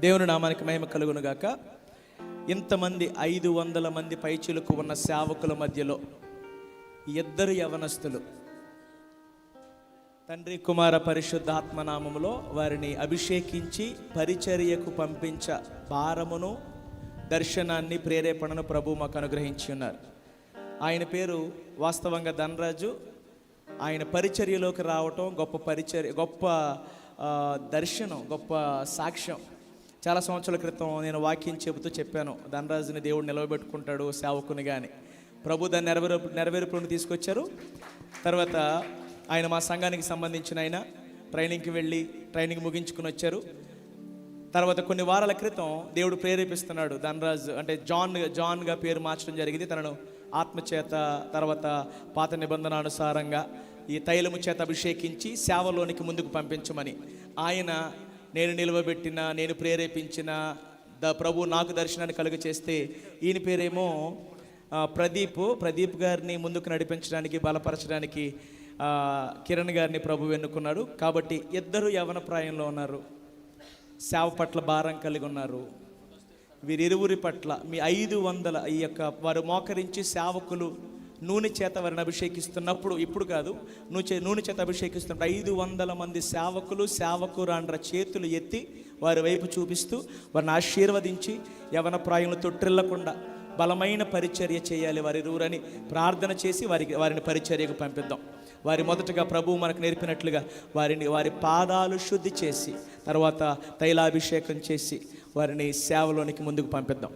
దేవుని నామానికి మహిమ కలుగును గాక. ఇంతమంది ఐదు వందల మంది పైచులకు ఉన్న సేవకుల మధ్యలో ఇద్దరు యవనస్తులు తండ్రి కుమార పరిశుద్ధాత్మనామములో వారిని అభిషేకించి పరిచర్యకు పంపించ భారమును దర్శనాన్ని ప్రేరేపణను ప్రభు మాకు అనుగ్రహించి ఉన్నారు. ఆయన పేరు వాస్తవంగా ధనరాజు. ఆయన పరిచర్యలోకి రావటం గొప్ప పరిచర్య గొప్ప దర్శనం గొప్ప సాక్ష్యం. చాలా సంవత్సరాల క్రితం నేను వాక్యం చెబుతూ చెప్పాను ధనరాజుని దేవుడు నిలవబెట్టుకుంటాడు సేవకుని కానీ ప్రభు దాన్ని నెరవేరు నెరవేర్పులను తీసుకొచ్చారు. తర్వాత ఆయన మా సంఘానికి సంబంధించిన ఆయన ట్రైనింగ్కి వెళ్ళి ట్రైనింగ్ ముగించుకుని వచ్చారు. తర్వాత కొన్ని వారాల క్రితం దేవుడు ప్రేరేపిస్తున్నాడు ధనరాజు అంటే జాన్ జాన్గా పేరు మార్చడం జరిగింది. తనను ఆత్మచేత తర్వాత పాత నిబంధన అనుసారంగా ఈ తైలము చేత అభిషేకించి సేవలోనికి ముందుకు పంపించమని. ఆయన నేను నిలువబెట్టిన నేను ప్రేరేపించిన ద ప్రభు నాకు దర్శనాన్ని కలుగ చేస్తే ఈయన పేరేమో ప్రదీప్. ప్రదీప్ గారిని ముందుకు నడిపించడానికి బలపరచడానికి కిరణ్ గారిని ప్రభు ఎన్నుకున్నాడు కాబట్టి ఇద్దరు యవన ప్రాయంలో ఉన్నారు. సేవ పట్ల భారం కలిగి ఉన్నారు. వీరిరువురి పట్ల మీ ఐదు వందల ఈ యొక్క వారు మోకరించి సేవకులు నూనె చేత వారిని అభిషేకిస్తున్నప్పుడు ఇప్పుడు కాదు నూనె నూనె చేత అభిషేకిస్తున్నప్పుడు ఐదు వందల మంది సేవకులు సేవకురాండ్ర చేతులు ఎత్తి వారి వైపు చూపిస్తూ వారిని ఆశీర్వదించి యవన ప్రాయంలో తొట్టిల్లకుండా బలమైన పరిచర్య చేయాలి వారి ఇరువురని ప్రార్థన చేసి వారికి వారిని పరిచర్యకు పంపిద్దాం. వారి మొదటగా ప్రభువు మనకు నేర్పినట్లుగా వారిని వారి పాదాలు శుద్ధి చేసి తర్వాత తైలాభిషేకం చేసి వారిని సేవలోనికి ముందుకు పంపిద్దాం.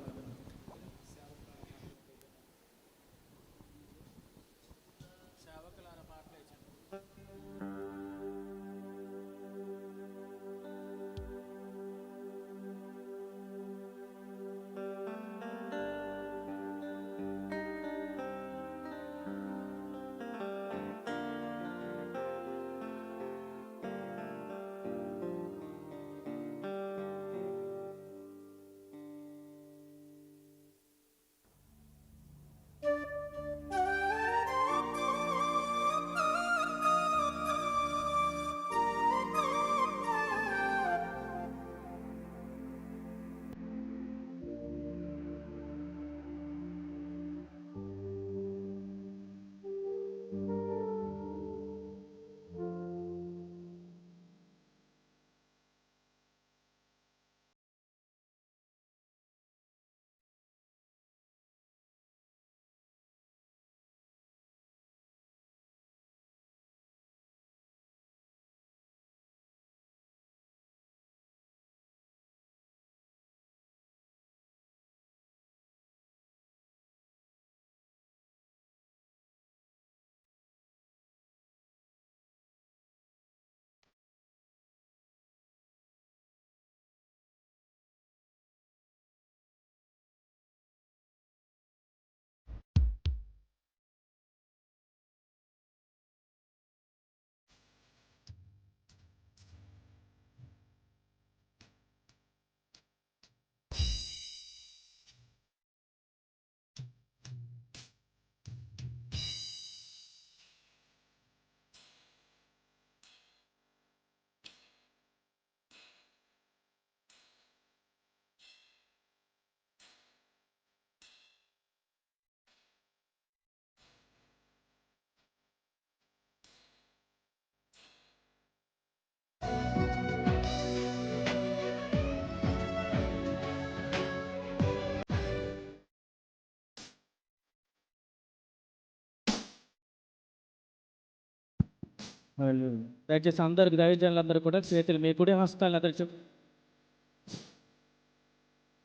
దయచేసి అందరికి దైవజనులందరూ కూడా చేతులు మీ కుడి హస్తాలు అందరూ చెప్పు.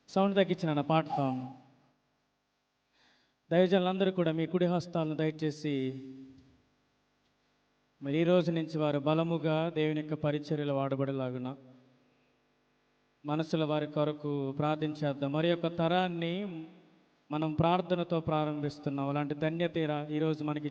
సౌండ్ తగ్గించిన పాట దైవజనులందరూ కూడా మీ కుడి హస్తాలను దయచేసి మరి ఈ రోజు నుంచి వారు బలముగా దేవుని యొక్క పరిచర్యలు వాడబడేలాగున మనసుల వారి కొరకు ప్రార్థించేద్దాం మరి యొక్క తరాన్ని మనం ప్రార్థనతో ప్రారంభిస్తున్నాం. అలాంటి ధన్యత ఈ ఈరోజు మనకి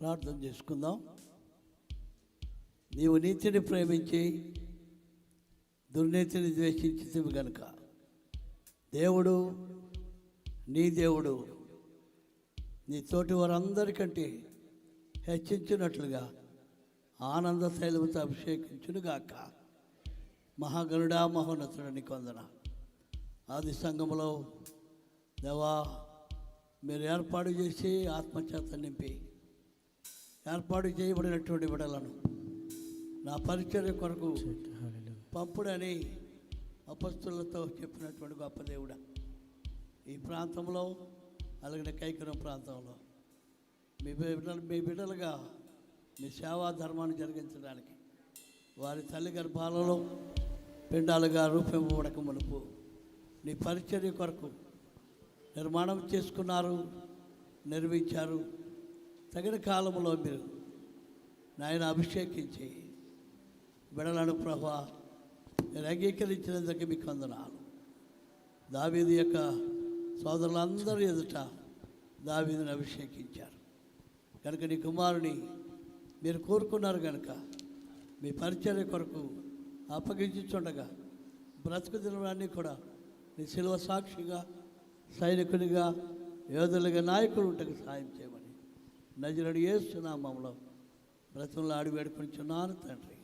ప్రార్థన చేసుకుందాం. నీవు నీతిని ప్రేమించి దుర్నీతిని ద్వేషించితివి గనుక. దేవుడు నీ దేవుడు నీ తోటి వారందరికంటే హెచ్చించినట్లుగా ఆనంద శైలముతో అభిషేకించునుగాక. మహాగరుడా మహోన్నతుడని కొందన ఆది సంఘములో దేవా మీరు ఏర్పాటు చేసి ఆత్మచేత నింపి ఏర్పాటు చేయబడినటువంటి విడలను నా పరిచర్య కొరకు పంపుడని అపస్తులతో చెప్పినటువంటి గొప్ప దేవుడ. ఈ ప్రాంతంలో అలాగే కైకరం ప్రాంతంలో మీ బిడ్డలు మీ బిడ్డలుగా మీ సేవా ధర్మాన్ని జరిగించడానికి వారి తల్లి గర్భాలలో పిండాలుగా రూపింపబడక మునుపు నీ పరిచర్య కొరకు నిర్మాణం చేసుకున్నారు నిర్మించారు తగిన కాలంలో మీరు నాయన అభిషేకించి బిడలను ప్రభా నేను అంగీకరించినందుకు మీకు వందనాలు. దావీది యొక్క సోదరులందరూ ఎదుట దావీదిని అభిషేకించారు. కనుక నీ కుమారుని మీరు కోరుకున్నారు కనుక మీ పరిచర్య కొరకు అప్పగించుండగా బ్రతుకు దినలన్నీ కూడా నీ శిలువ సాక్షిగా సైనికునిగా యోధులుగా నాయకులు ఉంటకు సాయం చేయమని నజరుడు ఏసునామంలో బ్రతంలో ఆడి వేడుకొనిచున్నాను తండ్రి.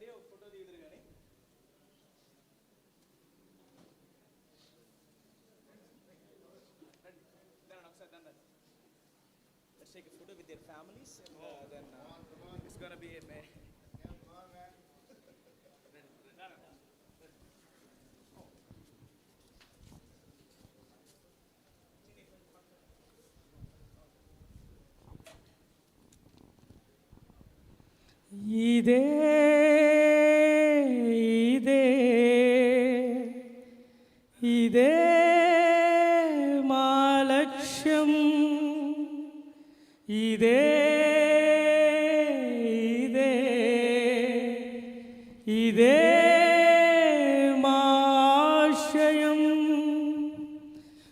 రండి ఒక ఫోటో దిగుదురు కానీ ఒకసారి దండ Let's take a photo with their families and uh, then uh, it's gonna be a ma- ఇదే ఇదే మా లక్ష్యం ఇదే ఇదే ఇదే మా ఆశయం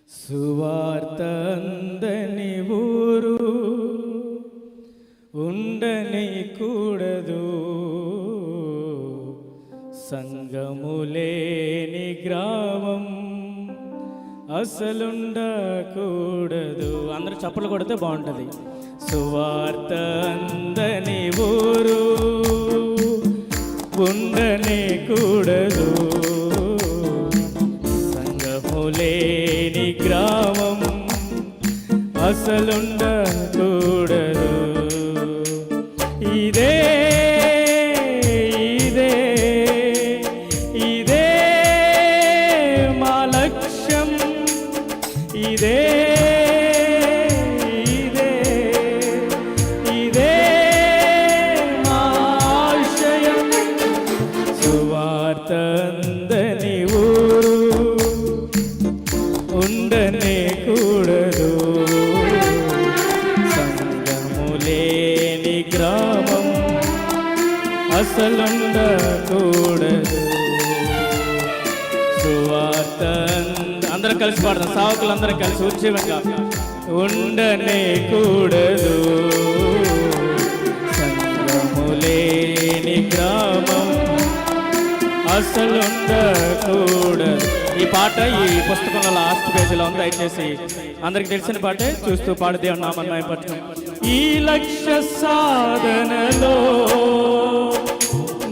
సువార్త అందని ఊరు ఉండని కూడదు సంగములేని గ్రామం అసలుండకూడదు. అందరూ చప్పలు కొడితే బాగుంటుంది. సువార్త అందని ఊరు ఉండని కూడదు. సంగములేని గ్రామం అసలుండకూడదు సావకులందరూ కలిసి ఉద్యమంగా ఉండనే కూడదు. సంగములేని గ్రామం అసలుండకూడదు ఈ పాట ఈ పుస్తకంలో లాస్ట్ పేజీలో ఉంది దయచేసి అందరికి తెలిసిన పాటే చూస్తూ పాడు దేవుని నామన్నాయి పట్టుకుని ఈ లక్ష్య సాధనలో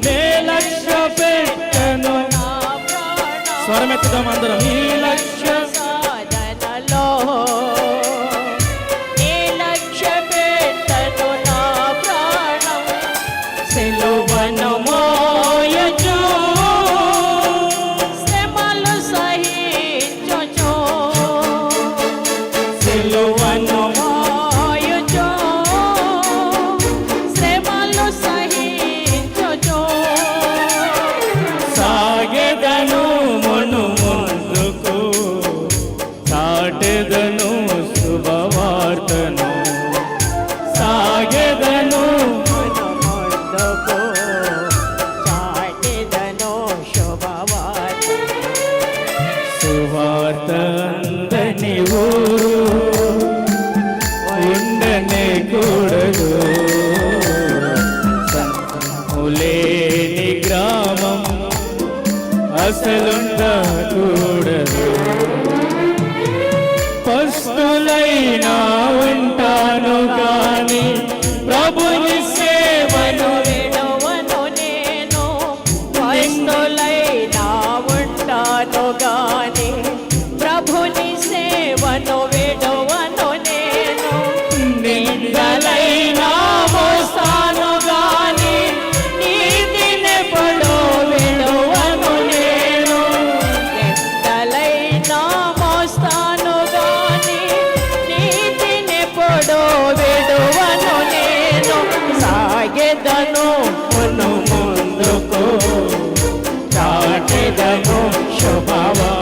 నే లక్ష్య పెట్టను. స్వరమెత్తుదాం అందరం. ఈ లక్ష్య You know Hello, one. పస్తులైనా Chop out.